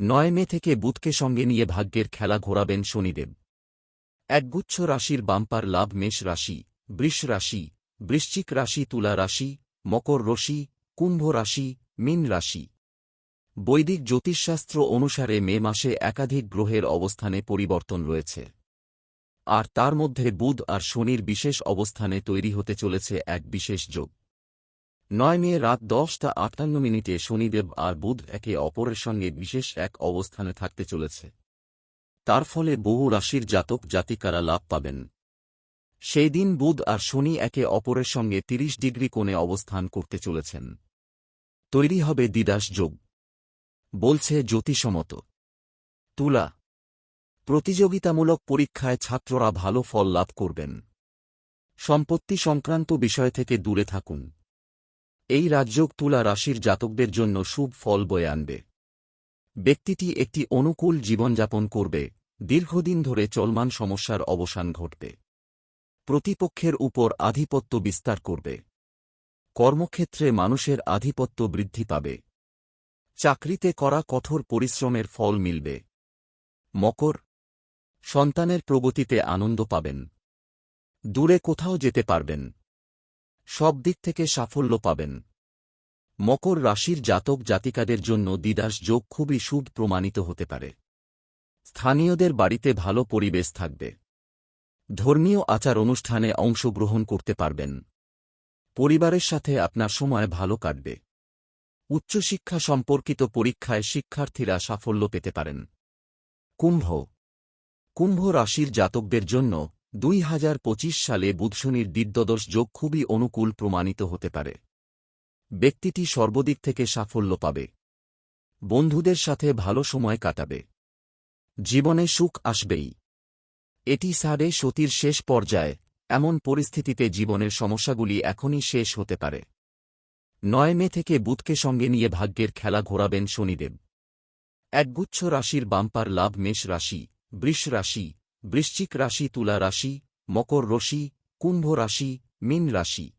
নয় মে থেকে বুধকে সঙ্গে নিয়ে ভাগ্যের খেলা ঘোরাবেন শনিদেব। একগুচ্ছ রাশির বাম্পার লাভ মেষ রাশি, বৃষ রাশি, বৃশ্চিক রাশি, তুলা রাশি, মকর রাশি, কুম্ভ রাশি, মীন রাশি। বৈদিক জ্যোতিষশাস্ত্র অনুসারে মে মাসে একাধিক গ্রহের অবস্থানে পরিবর্তন রয়েছে। আর তার মধ্যে বুধ আর শনির বিশেষ অবস্থানে তৈরি হতে চলেছে এক বিশেষ যোগ। নয় মে রাত দশটা আটান্ন মিনিটে শনিদেব আর বুধ একে অপরের সঙ্গে বিশেষ এক অবস্থানে থাকতে চলেছে। তার ফলে বহু রাশির জাতক জাতিকারা লাভ পাবেন। সেই দিন বুধ আর শনি একে অপরের সঙ্গে ৩০ ডিগ্রি কোণে অবস্থান করতে চলেছেন। তৈরি হবে দিদাস যোগ। বলছে জ্যোতিষমত। তুলা। প্রতিযোগিতামূলক পরীক্ষায় ছাত্ররা ভালো ফল লাভ করবেন। সম্পত্তি সংক্রান্ত বিষয় থেকে দূরে থাকুন। এই রাজযোগ তুলা রাশির জাতকদের জন্য শুভ ফল বয়ে আনবে। ব্যক্তিটি একটি অনুকূল জীবনযাপন করবে, দীর্ঘদিন ধরে চলমান সমস্যার অবসান ঘটবে। প্রতিপক্ষের উপর আধিপত্য বিস্তার করবে। কর্মক্ষেত্রে মানুষের আধিপত্য বৃদ্ধি পাবে। চাকরিতে করা কঠোর পরিশ্রমের ফল মিলবে। মকর, সন্তানের প্রগতিতে আনন্দ পাবেন। দূরে কোথাও যেতে পারবেন। সব দিক থেকে সাফল্য পাবেন। মকর রাশির জাতক জাতিকাদের জন্য দিদাস যোগ খুবই শুভ প্রমাণিত হতে পারে। স্থানীয়দের বাড়িতে ভালো পরিবেশ থাকবে। ধর্মীয় আচার অনুষ্ঠানে অংশগ্রহণ করতে পারবেন। পরিবারের সাথে আপনার সময় ভালো কাটবে। উচ্চশিক্ষা সম্পর্কিত পরীক্ষায় শিক্ষার্থীরা সাফল্য পেতে পারেন। কুম্ভ। কুম্ভ রাশির জাতকদের জন্য দুই হাজার পঁচিশ সালে বুধশনির দিদ্যদশ যোগ খুবই অনুকূল প্রমাণিত হতে পারে। ব্যক্তিটি সর্বদিক থেকে সাফল্য পাবে। বন্ধুদের সাথে ভালো সময় কাটাবে। জীবনে সুখ আসবেই। এটি সাড়ে সতীর শেষ পর্যায়ে এমন পরিস্থিতিতে জীবনের সমস্যাগুলি এখনই শেষ হতে পারে। নয় মে থেকে বুধকে সঙ্গে নিয়ে ভাগ্যের খেলা ঘোরাবেন শনিদেব। একগুচ্ছ রাশির বাম্পার লাভ মেষ রাশি, বৃষ রাশি বৃশ্চিক রাশি, তুলা রাশি, মকর রাশি, কুম্ভ রাশি, মীন রাশি।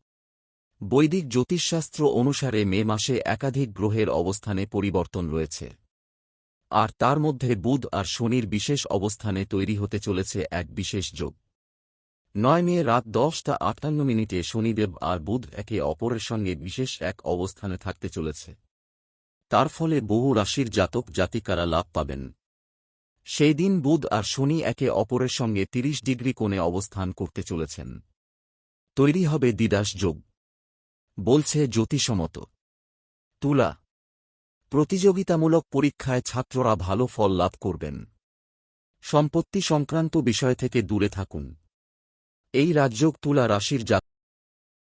বৈদিক জ্যোতিষশাস্ত্র অনুসারে মে মাসে একাধিক গ্রহের অবস্থানে পরিবর্তন রয়েছে। আর তার মধ্যে বুধ আর শনির বিশেষ অবস্থানে তৈরি হতে চলেছে এক বিশেষ যোগ। নয় মে রাত দশটা আটান্ন মিনিটে শনিদেব আর বুধ একে অপরের সঙ্গে বিশেষ এক অবস্থানে থাকতে চলেছে। তার ফলে বহু রাশির জাতক জাতিকারা লাভ পাবেন। সেই দিন বুধ আর শনি একে অপরের সঙ্গে ৩০ ডিগ্রি কোণে অবস্থান করতে চলেছেন। তৈরি হবে দিদাস যোগ। বলছে জ্যোতিষমত। তুলা। প্রতিযোগিতামূলক পরীক্ষায় ছাত্ররা ভালো ফল লাভ করবেন। সম্পত্তি সংক্রান্ত বিষয় থেকে দূরে থাকুন। এই রাজযোগ তুলা রাশির